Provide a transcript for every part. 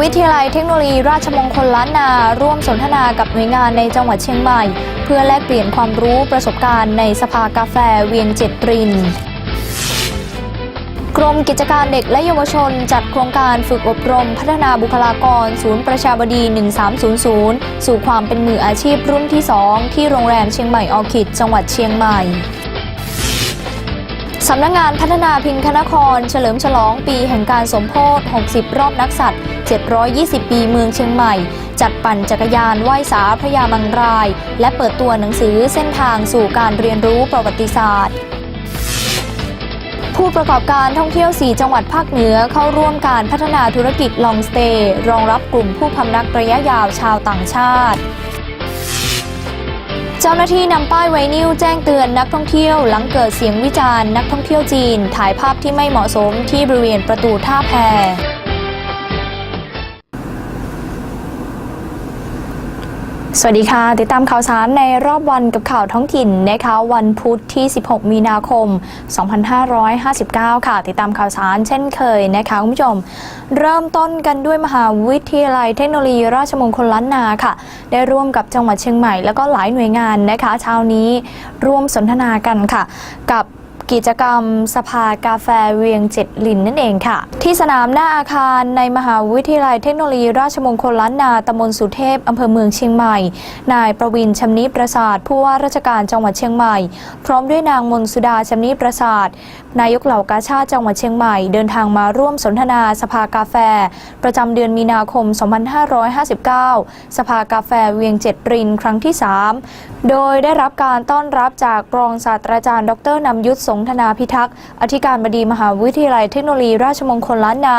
วิทยาลัยเทคโนโลยีราชมงคลล้านนา ร่วมสนทนากับหน่วยงานในจังหวัดเชียงใหม่ เพื่อแลกเปลี่ยนความรู้ประสบการณ์ในสภากาแฟเวียงเจ็ดรินกรมกิจการเด็กและเยาวชน จัดโครงการฝึกอบรม พัฒนาบุคลากร ศูนย์ประชาบดี 1300 สู่ความเป็นมืออาชีพรุ่นที่ 2 ที่โรงแรมเชียงใหม่ออคิด จังหวัดเชียงใหม่สำนักงงานพัฒนาพิงคณคร เฉลิมฉลองปีแห่งการสมโพธิ 60 รอบนักสัตว์ 720 ปีเมืองเชียงใหม่ จัดปั่นจักรยานไหว้สาพระยามังราย และเปิดตัวหนังสือเส้นทางสู่การเรียนรู้ประวัติศาสตร์ผู้ประกอบการท่องเที่ยว 4 จังหวัดภาคเหนือเข้าร่วมการพัฒนาธุรกิจลองสเตย์รองรับกลุ่มผู้พำนักระยะยาวชาวต่างชาติ เจ้าหน้าที่นำป้ายไวนิลแจ้งเตือนนักท่องเที่ยวหลังเกิดเสียงวิจารณ์นักท่องเที่ยวจีน ถ่ายภาพที่ไม่เหมาะสมที่บริเวณประตูท่าแพ สวัสดีค่ะ ติดตามข่าวสารในรอบวันกับข่าวท้องถิ่นนะคะวันพุธที่ 16 มีนาคม 2559 ค่ะ ติดตามข่าวสารเช่นเคยนะคะคุณผู้ชม เริ่มต้นกันด้วยมหาวิทยาลัยเทคโนโลยีราชมงคลล้านนาค่ะ ได้ร่วมกับจังหวัดเชียงใหม่แล้วก็หลายหน่วยงานนะคะเช้านี้ร่วมสนทนากันค่ะ กับ กิจกรรมสภากาแฟเวียงเจ็ดลินนั่นเองค่ะ ที่สนามหน้าอาคารในมหาวิทยาลัยเทคโนโลยี ราชมงคลล้านนาตำบลสุเทพอำเภอเมืองเชียงใหม่ นายประวินชำนิประสาทผู้ว่าราชการจังหวัดเชียงใหม่ พร้อมด้วยนางมนสุดาชำนิประสาทนายกเหล่ากาชาติจังหวัดเชียงใหม่เดินทางมาร่วมสนทนาสภากาแฟ ประจำเดือนมีนาคม 2559 สภากาแฟเวียงเจ็ดรินครั้งที่ 3 โดยได้รับการต้อนรับจากรองศาสตราจารย์ ดรนำยุทธสงธนาพิทักษ์ อธิการบดีมหาวิทยาลัยเทคโนโลยีราชมงคลล้านนา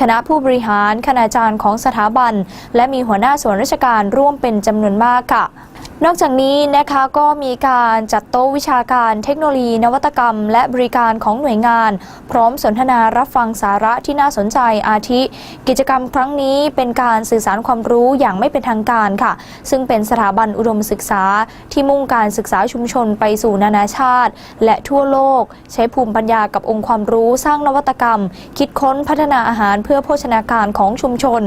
คณะผู้บริหาร คณาจารย์ของสถาบัน และมีหัวหน้าส่วนราชการร่วมเป็นจำนวนมากค่ะนอกจากนี้นะคะก็มีการจัดโต๊ะวิชาการเทคโนโลยี นวัตกรรม และบริการของหน่วยงาน พร้อมสนทนารับฟังสาระที่น่าสนใจอาทิ กิจกรรมครั้งนี้เป็นการสื่อสารความรู้อย่างไม่เป็นทางการค่ะ ซึ่งเป็นสถาบันอุดมศึกษาที่มุ่งการศึกษาชุมชนไปสู่นานาชาติ และทั่วโลก ใช้ภูมิปัญญากับองค์ความรู้สร้างนวัตกรรม คิดค้นพัฒนาอาหารเพื่อโภชนาการของชุมชน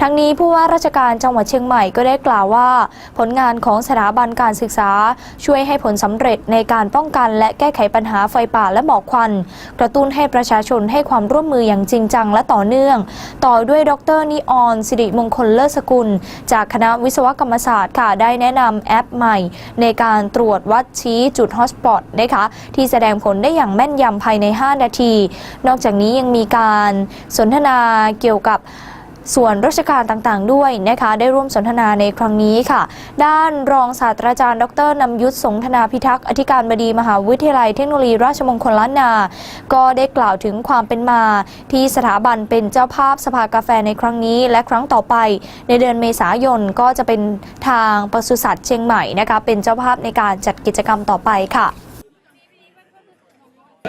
ทั้งนี้ผู้ว่าราชการจังหวัดเชียงใหม่ก็ได้กล่าวว่า ผลงานขององสถาบันการศึกษา ช่วยให้ผลสำเร็จในการป้องกัน และแก้ไขปัญหาไฟป่าและหมอกควัน กระตุ้นให้ประชาชนให้ความร่วมมืออย่างจริงจังและต่อเนื่อง ต่อด้วยดรนิออน สิริมงคลเลิศสกุล จากคณะวิศวกรรมศาสตร์ค่ะได้แนะนำแอปใหม่ ในการตรวจวัดชี้จุดฮอสปอตนะคะที่แสดงผลได้อย่างแม่นยำภายใน 5 นาที นอกจากนี้ยังมีการสนทนาเกี่ยวกับ ส่วนราชการต่างๆ ด้วยนะคะได้ร่วมสนทนาในครั้งนี้ค่ะ ด้านรองศาสตราจารย์ ดรนำยุทธสงธนาพิทักษ์อธิการบดีมหาวิทยาลัยเทคโนโลยีราชมงคลล้านนา ก็ได้กล่าวถึงความเป็นมา ที่สถาบันเป็นเจ้าภาพสภากาแฟในครั้งนี้ และครั้งต่อไป ในเดือนเมษายนก็จะเป็นทางปศุสัตว์เชียงใหม่นะคะเป็นเจ้าภาพในการจัดกิจกรรมต่อไปค่ะ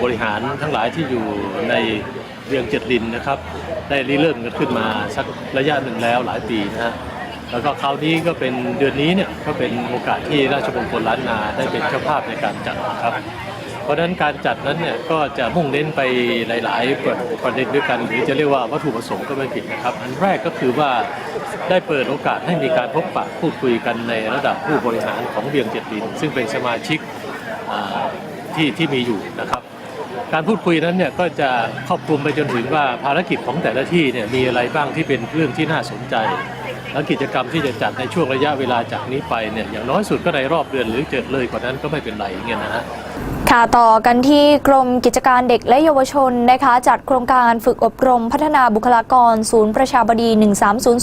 บริหารทั้งหลายที่อยู่ใน เรียงเจ็ดลินนะครับ ได้ริเริ่มกันขึ้นมาสักระยะหนึ่งแล้วหลายปีนะฮะแล้วก็คราวนี้ก็เป็นเดือนนี้เนี่ยก็เป็นโอกาสที่ราชมงคลล้านนาได้เป็นเจ้าภาพในการจัดนะครับ เพราะฉะนั้นการจัดนั้นเนี่ยก็จะมุ่งเน้นไปหลาย ๆ ประเด็นด้วยกัน หรือจะเรียกว่าวัตถุประสงค์ก็ไม่ผิดนะครับ อันแรกก็คือว่าได้เปิดโอกาสให้มีการพบปะพูดคุยกันในระดับผู้บริหารของเวียงเจ็ดลิน ซึ่งเป็นสมาชิกที่ที่มีอยู่นะครับ การพูดคุยนั้นเนี่ยก็จะครอบคลุมไปจนถึงว่าภารกิจของแต่ละที่เนี่ยมีอะไรบ้างที่เป็นเรื่องที่น่าสนใจ และกิจกรรมที่จะจัดในช่วงระยะเวลาจากนี้ไปเนี่ยอย่างน้อยสุดก็ในรอบเดือนหรือเกิดเลยกว่านั้นก็ไม่เป็นไรเงี้ยนะฮะ ค่ะต่อกันที่กรมกิจการเด็กและเยาวชนนะคะจัดโครงการฝึกอบรมพัฒนาบุคลากร ศูนย์ประชาบดี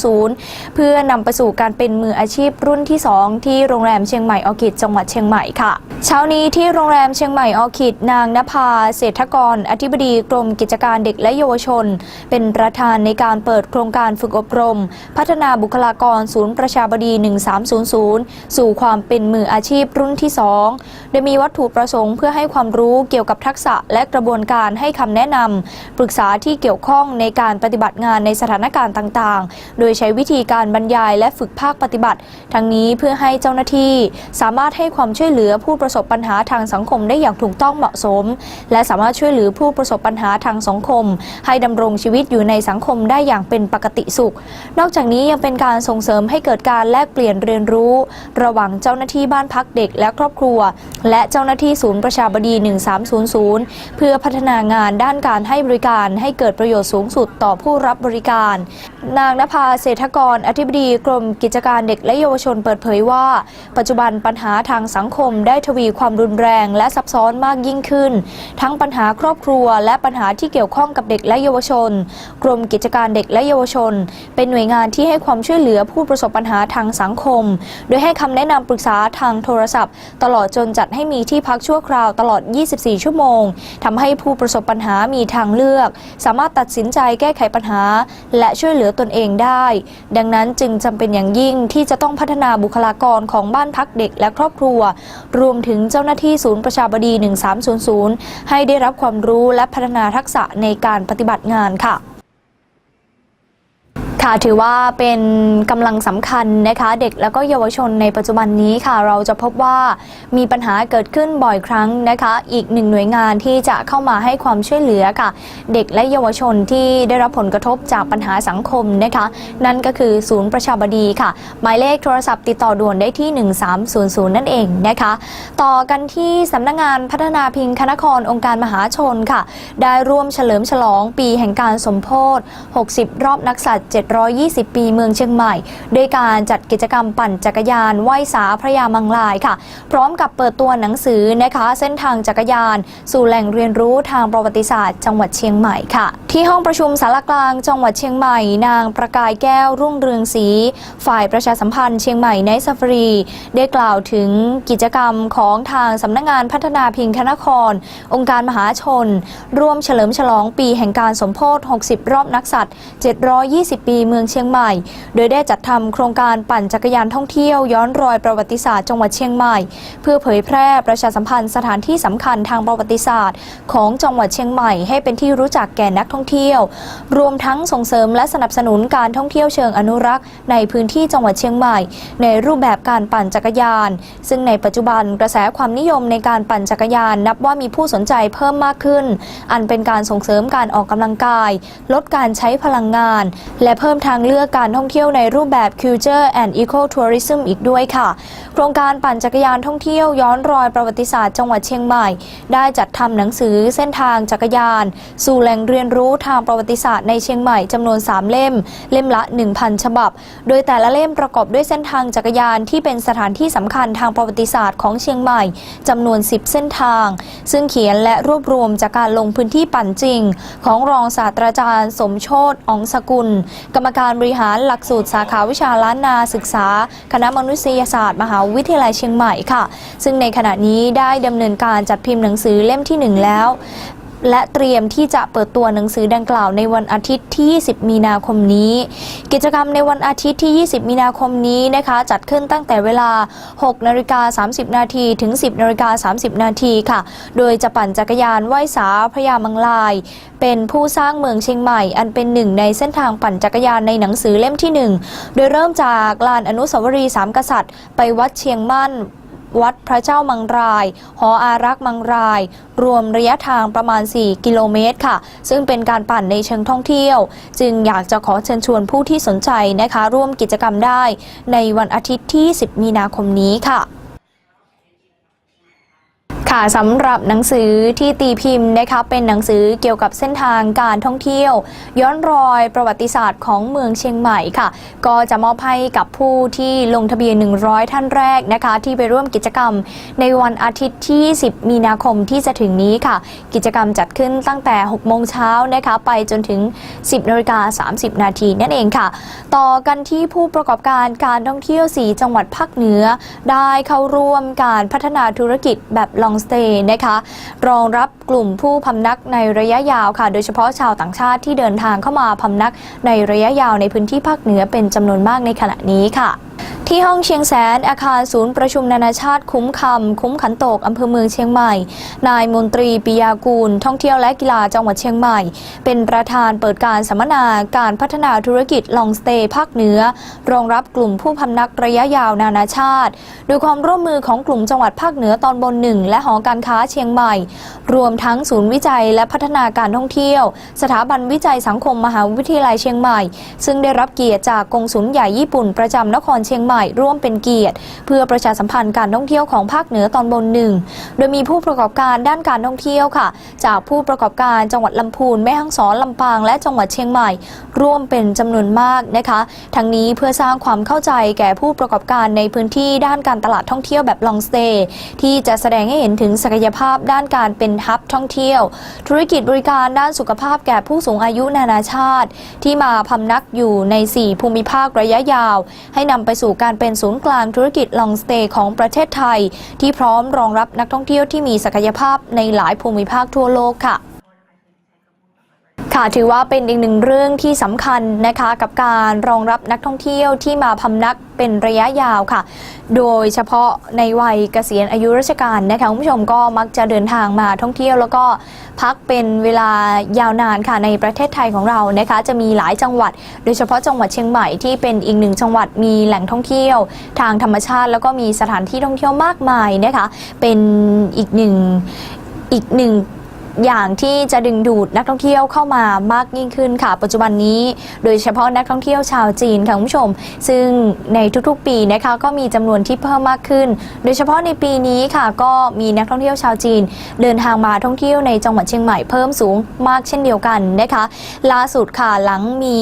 1300 เพื่อนำไปสู่การเป็นมืออาชีพรุ่นที่ 2 ที่โรงแรมเชียงใหม่ออคิดจังหวัดเชียงใหม่ค่ะ เช้านี้ที่โรงแรมเชียงใหม่ออคิดนางนภาเศรษฐกร อธิบดีกรมกิจการเด็กและเยาวชน เป็นประธานในการเปิดโครงการฝึกอบรม พัฒนาบุคลากร ศูนย์ประชาบดี 1300 สู่ความเป็นมืออาชีพรุ่นที่ 2 โดยมีวัตถุประสงค์เพื่อให้ให้ความรู้เกี่ยวกับทักษะและกระบวนการให้คำแนะนำปรึกษาที่เกี่ยวข้องในการปฏิบัติงานในสถานการณ์ต่างๆ โดยใช้วิธีการบรรยายและฝึกภาคปฏิบัติ ทั้งนี้เพื่อให้เจ้าหน้าที่ สามารถให้ความช่วยเหลือผู้ประสบปัญหาทางสังคมได้อย่างถูกต้องเหมาะสม และสามารถช่วยเหลือผู้ประสบปัญหาทางสังคม ให้ดำรงชีวิตอยู่ในสังคมได้อย่างเป็นปกติสุข นอกจากนี้ยังเป็นการส่งเสริมให้เกิดการแลกเปลี่ยนเรียนรู้ ระหว่างเจ้าหน้าที่บ้านพักเด็กและครอบครัว และเจ้าหน้าที่ศูนย์ประชาบดี 1300 เพื่อพัฒนางานด้านการให้บริการให้เกิดประโยชน์สูงสุดต่อผู้รับบริการ นางนภาเศรษฐกร อธิบดีกรมกิจการเด็กและเยาวชนเปิดเผยว่า ปัจจุบันปัญหาทางสังคมได้ทวีความรุนแรงและซับซ้อนมากยิ่งขึ้น ทั้งปัญหาครอบครัว และปัญหาที่เกี่ยวข้องกับเด็กและเยาวชน กรมกิจการเด็กและเยาวชน เป็นหน่วยงานที่ให้ความช่วยเหลือผู้ประสบปัญหาทางสังคม โดยให้คำแนะนำปรึกษาทางโทรศัพท์ ตลอดจนจัดให้มีที่พักชั่วคราวตลอด 24 ชั่วโมงทำให้ผู้ประสบปัญหามีทางเลือก สามารถตัดสินใจแก้ไขปัญหา และช่วยเหลือตนเองได้ ดังนั้นจึงจำเป็นอย่างยิ่งที่จะต้องพัฒนาบุคลากรของบ้านพักเด็กและครอบครัว รวมถึงเจ้าหน้าที่ศูนย์ประชาบดี 1300 ให้ได้รับความรู้และพัฒนาทักษะในการปฏิบัติงานค่ะ ค่ะถือว่าเป็นกำลังสำคัญนะคะ เด็กและก็เยาวชนในปัจจุบันนี้ค่ะ เราจะพบว่ามีปัญหาเกิดขึ้นบ่อยครั้งนะคะ อีกหนึ่งหน่วยงานที่จะเข้ามาให้ความช่วยเหลือค่ะ เด็กและเยาวชนที่ได้รับผลกระทบจากปัญหาสังคมนะคะ นั่นก็คือศูนย์ประชาบดีค่ะ หมายเลขโทรศัพท์ติดต่อด่วนได้ที่ 1300 นั่นเองนะคะ ต่อกันที่สำนักงงานพัฒนาพิงคณครองค์การมหาชนค่ะ ได้ร่วมเฉลิมฉลองปีแห่งการสมโพธิ60 รอบนักษัตริ์7 120 ปีเมืองเชียงใหม่ ด้วยการจัดกิจกรรมปั่นจักรยานไหว้สาพระยามังลายค่ะ พร้อมกับเปิดตัวหนังสือนะคะ เส้นทางจักรยาน สู่แหล่งเรียนรู้ทางประวัติศาสตร์ จังหวัดเชียงใหม่ค่ะ ที่ห้องประชุมสารกลางจังหวัดเชียงใหม่ นางประกายแก้วรุ่งเรืองศรีฝ่ายประชาสัมพันธ์เชียงใหม่ในสฟรีได้กล่าวถึงกิจกรรมของทางสำนักงงานพัฒนาพิงคนคร องค์การมหาชน ร่วมเฉลิมฉลองปีแห่งการสมโพธ60 รอบนักสัตว์ 720 ปีเมืองเชียงใหม่ โดยได้จัดทำโครงการปั่นจักรยานท่องเที่ยว ย้อนรอยประวัติศาสตร์จังหวัดเชียงใหม่ เพื่อเผยแพร่ประชาสัมพันธ์สถานที่สำคัญทางประวัติศาสตร์ ของจังหวัดเชียงใหม่ ให้เป็นที่รู้จักแก่นักท่องเที่ยว รวมทั้งส่งเสริมและสนับสนุนการท่องเที่ยวเชิงอนุรักษ์ ในพื้นที่จังหวัดเชียงใหม่ ในรูปแบบการปั่นจักรยาน ซึ่งในปัจจุบันกระแสความนิยมในการปั่นจักรยาน นับว่ามีผู้สนใจเพิ่มมากขึ้น อันเป็นการส่งเสริมการออกกำลังกาย ลดการใช้พลังงาน และเพิ่พิ่มทางเลือกการท่องเที่ยวในรูปแบบ Culture and Eco Tourism อีกด้วยค่ะ โครงการปั่นจักรยานท่องเที่ยวย้อนรอยประวัติศาสตร์จังหวัดเชียงใหม่ ได้จัดทำหนังสือเส้นทางจักรยาน สู่แหล่งเรียนรู้ทางประวัติศาสตร์ในเชียงใหม่จำนวน 3 เล่ม เล่มละ 1,000 ฉบับ โดยแต่ละเล่มประกอบด้วยเส้นทางจักรยานที่เป็นสถานที่สำคัญทางประวัติศาสตร์ของเชียงใหม่จำนวน 10 เส้นทาง ซึ่งเขียนและรวบรวมจากการลงพื้นที่ปั่นจริง ของรองศาสตราจารย์ สมโชตอองสกุลกรรมการบริหารหลักสูตรสาขาวิชาล้านนาศึกษา คณะมนุษยศาสตร์ มหาวิทยาลัยเชียงใหม่ค่ะ ซึ่งในขณะนี้ได้ดำเนินการจัดพิมพ์หนังสือเล่มที่หนึ่งแล้ว และเตรียมที่จะเปิดตัวหนังสือดังกล่าวในวันอาทิตย์ที่ 20 มีนาคมนี้ กิจกรรมในวันอาทิตย์ที่ 20 มีนาคมนี้นะคะ จัดขึ้นตั้งแต่เวลา 6 นาฬิกา 30 นาทีถึง 10 นาฬิกา 30 นาทีค่ะ โดยจะปั่นจักรยานไหว้สาพระยามังลาย เป็นผู้สร้างเมืองเชียงใหม่ อันเป็นหนึ่งในเส้นทางปั่นจักรยานในหนังสือเล่มที่ 1 โดยเริ่มจากลานอนุสาวรีย์สามกษัตริย์ ไปวัดเชียงมั่น วัดพระเจ้ามังราย หออารักษ์มังราย รวมระยะทางประมาณ 4 กิโลเมตรค่ะ ซึ่งเป็นการปั่นในเชิงท่องเที่ยว จึงอยากจะขอเชิญชวนผู้ที่สนใจนะคะ ร่วมกิจกรรมได้ ในวันอาทิตย์ที่ 10 มีนาคมนี้ค่ะ ค่ะสำหรับหนังสือที่ตีพิมพ์นะคะเป็นหนังสือเกี่ยวกับเส้นทางการท่องเที่ยว ย้อนรอยประวัติศาสตร์ของเมืองเชียงใหม่ค่ะ ก็จะมอบให้กับผู้ที่ลงทะเบียน 100 ท่านแรกนะคะ ที่ไปร่วมกิจกรรม ในวันอาทิตย์ที่ 10 มีนาคมที่จะถึงนี้ค่ะ กิจกรรมจัดขึ้นตั้งแต่ 6 โมงเช้านะคะไปจนถึง 10นาฬิกา30 นาทีนั่นเองค่ะ ต่อกันที่ผู้ประกอบการการท่องเที่ยว 4 จังหวัดภาคเหนือ ได้เข้าร่วมการพัฒนาธุรกิจแบบลองสเตย์นะคะรองรับกลุ่มผู้พำนักในระยะยาวค่ะ โดยเฉพาะชาวต่างชาติที่เดินทางเข้ามาพำนักในระยะยาวในพื้นที่ภาคเหนือเป็นจำนวนมากในขณะนี้ค่ะ ที่ห้องเชียงแสน อาคารศูนย์ประชุมนานาชาติคุ้มคำคุ้มขันโตกอำเภอเมืองเชียงใหม่ นายมนตรีปิยากูล ท่องเที่ยวและกีฬาจังหวัดเชียงใหม่ เป็นประธานเปิดการสัมมนาการพัฒนาธุรกิจลองสเตย์ภาคเหนือ รองรับกลุ่มผู้พำนักระยะยาวนานาชาติ โดยความร่วมมือของกลุ่มจังหวัดภาคเหนือตอนบนหนึ่งและหอการค้าเชียงใหม่ รวมทั้งศูนย์วิจัยและพัฒนาการท่องเที่ยว สถาบันวิจัยสังคมมหาวิทยาลัยเชียงใหม่ ซึ่งได้รับเกียรติจากกงสุลใหญ่ญี่ปุ่นประจำนครเชียงใหม่ร่วมเป็นเกียรติ เพื่อประชาสัมพันธ์การท่องเที่ยวของภาคเหนือตอนบนหนึ่ง โดยมีผู้ประกอบการด้านการท่องเที่ยวค่ะ จากผู้ประกอบการจังหวัดลำพูนแม่ฮ่องสอนลำปาง และจังหวัดเชียงใหม่ ร่วมเป็นจำนวนมากนะคะ ทั้งนี้เพื่อสร้างความเข้าใจแก่ผู้ประกอบการในพื้นที่ด้านการตลาดท่องเที่ยวแบบลองสเตย์ที่จะแสดงให้เห็นถึงศักยภาพด้านการเป็นฮับท่องเที่ยว ธุรกิจบริการด้านสุขภาพแก่ผู้สูงอายุนานาชาติ ที่มาพำนักอยู่ใน 4 ภูมิภาคระยะยาว ให้นำไปสู่การเป็นศูนย์กลางธุรกิจลองสเตย์ของประเทศไทย ที่พร้อมรองรับนักท่องเที่ยวที่มีศักยภาพในหลายภูมิภาคทั่วโลกค่ะ ค่ะถือว่าเป็นอีกหนึ่งเรื่องที่สำคัญนะคะกับการรองรับนักท่องเที่ยวที่มาพำนักเป็นระยะยาวค่ะ โดยเฉพาะในวัยเกษียณอายุราชการนะคะคุณผู้ชมก็มักจะเดินทางมาท่องเที่ยว แล้วก็พักเป็นเวลายาวนานค่ะในประเทศไทยของเรานะคะจะมีหลายจังหวัด โดยเฉพาะจังหวัดเชียงใหม่ที่เป็นอีกหนึ่งจังหวัดมีแหล่งท่องเที่ยว ทางธรรมชาติ แล้วก็มีสถานที่ท่องเที่ยวมากมายนะคะเป็นอีกหนึ่งอีกหนึ่ง อย่างที่จะดึงดูดนักท่องเที่ยวเข้ามามากยิ่งขึ้นค่ะ ปัจจุบันนี้โดยเฉพาะนักท่องเที่ยวชาวจีนค่ะคุณผู้ชม ซึ่งในทุกๆปีนะคะก็มีจำนวนที่เพิ่มมากขึ้น โดยเฉพาะในปีนี้ค่ะก็มีนักท่องเที่ยวชาวจีน เดินทางมาท่องเที่ยวในจังหวัดเชียงใหม่เพิ่มสูงมากเช่นเดียวกันนะคะล่าสุดค่ะหลังมี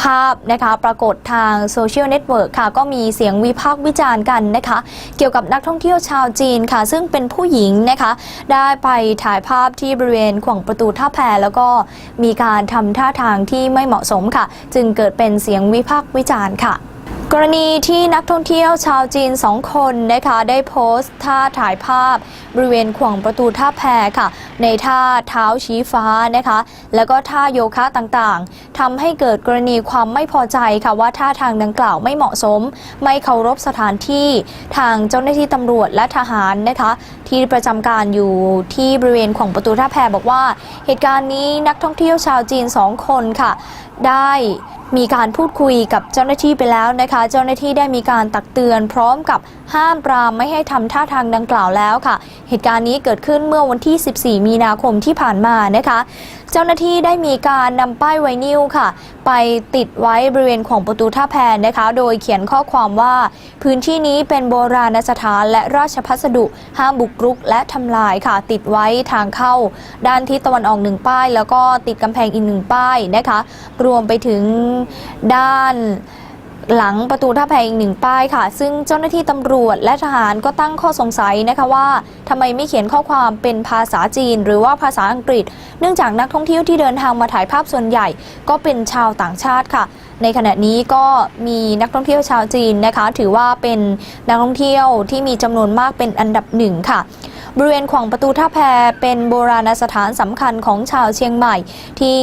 ภาพนะคะปรากฏทางโซเชียลเน็ตเวิร์กค่ะก็มีเสียงวิพากษ์วิจารณ์กันนะคะ เกี่ยวกับนักท่องเที่ยวชาวจีนค่ะ ซึ่งเป็นผู้หญิงนะคะ ได้ไปถ่ายภาพที่บริเวณขวงประตูท่าแพแล้วก็มีการทำท่าทางที่ไม่เหมาะสมค่ะ จึงเกิดเป็นเสียงวิพากษ์วิจารณ์ค่ะ รณีที่นักท่องเที่ยวชาวจีนสองคนนะคะได้โพสต์ท่าถ่ายภาพ บริเวณขวงประตูท่าแพค่ะ ในท่าเท้าชี้ฟ้านะคะ แล้วก็ท่าโยคะต่างๆทำให้เกิดกรณีความไม่พอใจค่ะว่าท่าทางดังกล่าวไม่เหมาะสม ไม่เคารพสถานที่ทางเจ้าหน้าที่ตำรวจและทหารนะคะ ที่ประจำการอยู่ที่บริเวณของประตูท่าแพบอกว่า เหตุการณ์นี้นักท่องเที่ยวชาวจีนสองคนค่ะ ได้ มีการพูดคุยกับเจ้าหน้าที่ไปแล้วนะคะ เจ้าหน้าที่ได้มีการตักเตือนพร้อมกับ ห้ามปรามไม่ให้ทำท่าทางดังกล่าวแล้วค่ะ เหตุการณ์นี้เกิดขึ้นเมื่อวันที่ 14 มีนาคมที่ผ่านมานะคะ เจ้าหน้าที่ได้มีการนำป้ายไวนิลค่ะ ไปติดไว้บริเวณของประตูท่าแพนะคะ โดยเขียนข้อความว่า พื้นที่นี้เป็นโบราณสถานและราชพัสดุ ห้ามบุกรุกและทำลายค่ะ ติดไว้ทางเข้า ด้านทิศตะวันออกหนึ่งป้าย แล้วก็ติดกำแพงอีกหนึ่งป้ายนะคะ รวมไปถึงด้าน หลังประตูท่าแพอีกหนึ่งป้ายค่ะ ซึ่งเจ้าหน้าที่ตำรวจและทหารก็ตั้งข้อสงสัยนะคะว่าทำไมไม่เขียนข้อความเป็นภาษาจีน หรือว่าภาษาอังกฤษ เนื่องจากนักท่องเที่ยวที่เดินทางมาถ่ายภาพส่วนใหญ่ ก็เป็นชาวต่างชาติค่ะ ในขณะนี้ก็มีนักท่องเที่ยวชาวจีนนะคะ ถือว่าเป็นนักท่องเที่ยวที่มีจำนวนมากเป็นอันดับหนึ่งค่ะ บริเวณขวงประตูท่าแพเป็นโบราณสถานสำคัญของชาวเชียงใหม่ ที่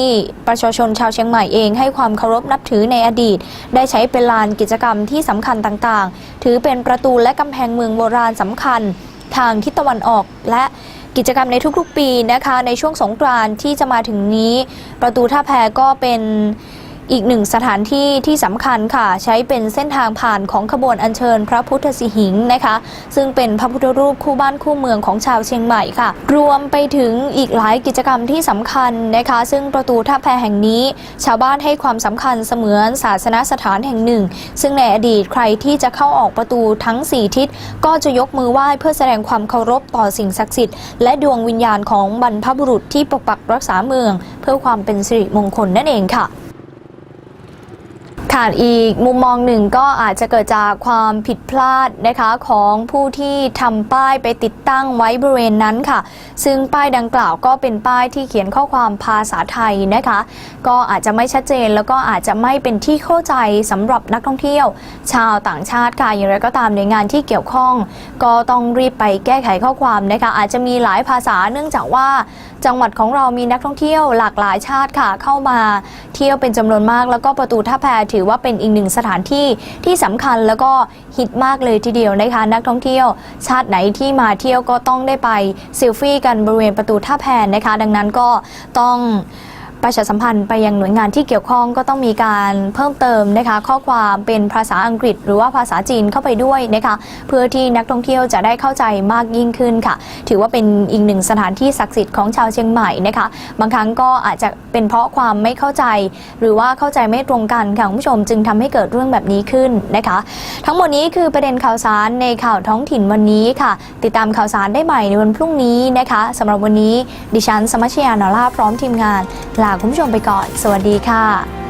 ประชาชนชาวเชียงใหม่เองให้ความเคารพนับถือในอดีต ได้ใช้เป็นลานกิจกรรมที่สำคัญต่างๆ ถือเป็นประตูและกำแพงเมืองโบราณสำคัญ ทางทิศตะวันออกและกิจกรรมในทุกๆปีนะคะ ในช่วงสงกรานต์ที่จะมาถึงนี้ ประตูท่าแพก็เป็น อีกหนึ่งสถานที่ที่สำคัญค่ะ ใช้เป็นเส้นทางผ่านของขบวนอัญเชิญพระพุทธสิหิงค์นะคะ ซึ่งเป็นพระพุทธรูปคู่บ้านคู่เมืองของชาวเชียงใหม่ค่ะ รวมไปถึงอีกหลายกิจกรรมที่สำคัญนะคะ ซึ่งประตูท่าแพแห่งนี้ ชาวบ้านให้ความสำคัญเสมือนศาสนสถานแห่งหนึ่ง ซึ่งในอดีตใครที่จะเข้าออกประตูทั้ง 4 ทิศ ก็จะยกมือไหว้เพื่อแสดงความเคารพต่อสิ่งศักดิ์สิทธิ์และดวงวิญญาณของบรรพบุรุษที่ปกปักรักษาเมือง เพื่อความเป็นสิริมงคลนั่นเองค่ะ ค่ะอีกมุมมองหนึ่งก็อาจจะเกิดจากความผิดพลาดนะคะของผู้ที่ทำป้ายไปติดตั้งไว้บริเวณนั้นค่ะ ซึ่งป้ายดังกล่าวก็เป็นป้ายที่เขียนข้อความภาษาไทยนะคะ ก็อาจจะไม่ชัดเจนแล้วก็อาจจะไม่เป็นที่เข้าใจสำหรับนักท่องเที่ยว ชาวต่างชาติค่ะอย่างไรก็ตามในงานที่เกี่ยวข้อง ก็ต้องรีบไปแก้ไขข้อความนะคะ อาจจะมีหลายภาษาเนื่องจากว่าจังหวัดของเรามีนักท่องเที่ยวหลากหลายชาติค่ะเข้ามาเที่ยวเป็นจำนวนมาก แล้วก็ประตูท่าแพถืออว่าเป็นอีกหนึ่งสถานที่ที่สำคัญแล้วก็ฮิตมากเลยทีเดียวนะคะ นักท่องเที่ยว ชาติไหนที่มาเที่ยวก็ต้องได้ไปเซลฟี่กันบริเวณประตูท่าแพนะคะ ดังนั้นก็ต้อง ประชาสัมพันธ์ไปยังหน่วยงานที่เกี่ยวข้องก็ต้องมีการเพิ่มเติมนะคะ ข้อความเป็นภาษาอังกฤษ หรือว่าภาษาจีนเข้าไปด้วยนะคะเพื่อที่นักท่องเที่ยวจะได้เข้าใจมากยิ่งขึ้นค่ะ ถือว่าเป็นอีกหนึ่งสถานที่ศักดิ์สิทธิ์ของชาวเชียงใหม่นะคะบางครั้งก็อาจจะเป็นเพราะความไม่เข้าใจ หรือว่าเข้าใจไม่ตรงกันค่ะคุณผู้ชมจึงทำให้เกิดเรื่องแบบนี้ขึ้นนะคะ ทั้งหมดนี้คือประเด็นข่าวสารในข่าวท้องถิ่นวันนี้ค่ะ ติดตามข่าวสารได้ใหม่ในวันพรุ่งนี้นะคะสำหรับวันนี้ดิฉันสมัชยานอล่าพร้อมทีมงานลาคุณผู้ชมไปก่อน สวัสดีค่ะ